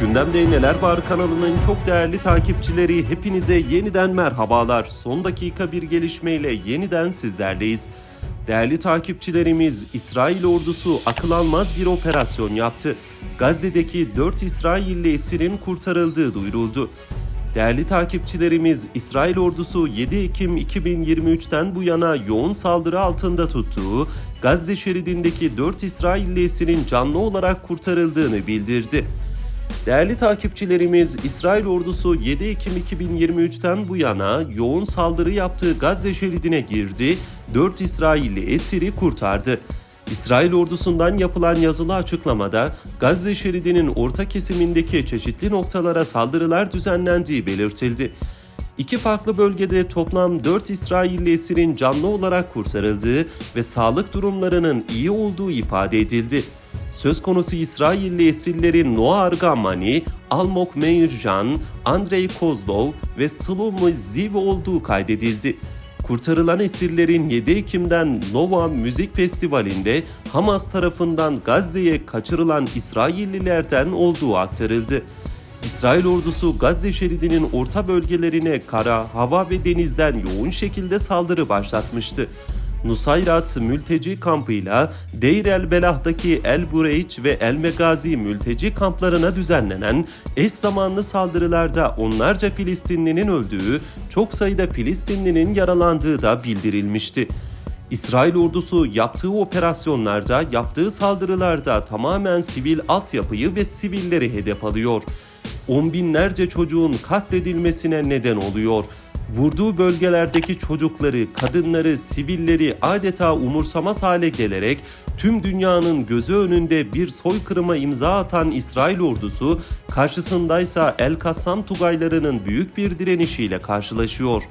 Gündemde Neler Var kanalının çok değerli takipçileri hepinize yeniden merhabalar. Son dakika bir gelişmeyle yeniden sizlerleyiz. Değerli takipçilerimiz İsrail ordusu akıl almaz bir operasyon yaptı. Gazze'deki 4 İsrailli esirin kurtarıldığı duyuruldu. Değerli takipçilerimiz, İsrail ordusu 7 Ekim 2023'ten bu yana yoğun saldırı altında tuttuğu Gazze şeridindeki 4 İsrailli esirin canlı olarak kurtarıldığını bildirdi. Değerli takipçilerimiz, İsrail ordusu 7 Ekim 2023'ten bu yana yoğun saldırı yaptığı Gazze şeridine girdi, 4 İsrailli esiri kurtardı. İsrail ordusundan yapılan yazılı açıklamada Gazze şeridinin orta kesimindeki çeşitli noktalara saldırılar düzenlendiği belirtildi. İki farklı bölgede toplam 4 İsrailli esirin canlı olarak kurtarıldığı ve sağlık durumlarının iyi olduğu ifade edildi. Söz konusu İsrailli esirlerin Noah Argamani, Almok Meirjan, Andrei Kozlov ve Slomo Ziv olduğu kaydedildi. Kurtarılan esirlerin 7 Ekim'den Nova Müzik Festivali'nde Hamas tarafından Gazze'ye kaçırılan İsraillilerden olduğu aktarıldı. İsrail ordusu Gazze şeridinin orta bölgelerine kara, hava ve denizden yoğun şekilde saldırı başlatmıştı. Nusayrat mülteci kampıyla Deir el Belah'daki El Bureyç ve El Megazi mülteci kamplarına düzenlenen eş zamanlı saldırılarda onlarca Filistinlinin öldüğü, çok sayıda Filistinlinin yaralandığı da bildirilmişti. İsrail ordusu yaptığı operasyonlarda, yaptığı saldırılarda tamamen sivil altyapıyı ve sivilleri hedef alıyor. On binlerce çocuğun katledilmesine neden oluyor. Vurduğu bölgelerdeki çocukları, kadınları, sivilleri adeta umursamaz hale gelerek tüm dünyanın gözü önünde bir soykırıma imza atan İsrail ordusu karşısındaysa El Kassam Tugaylarının büyük bir direnişiyle karşılaşıyor.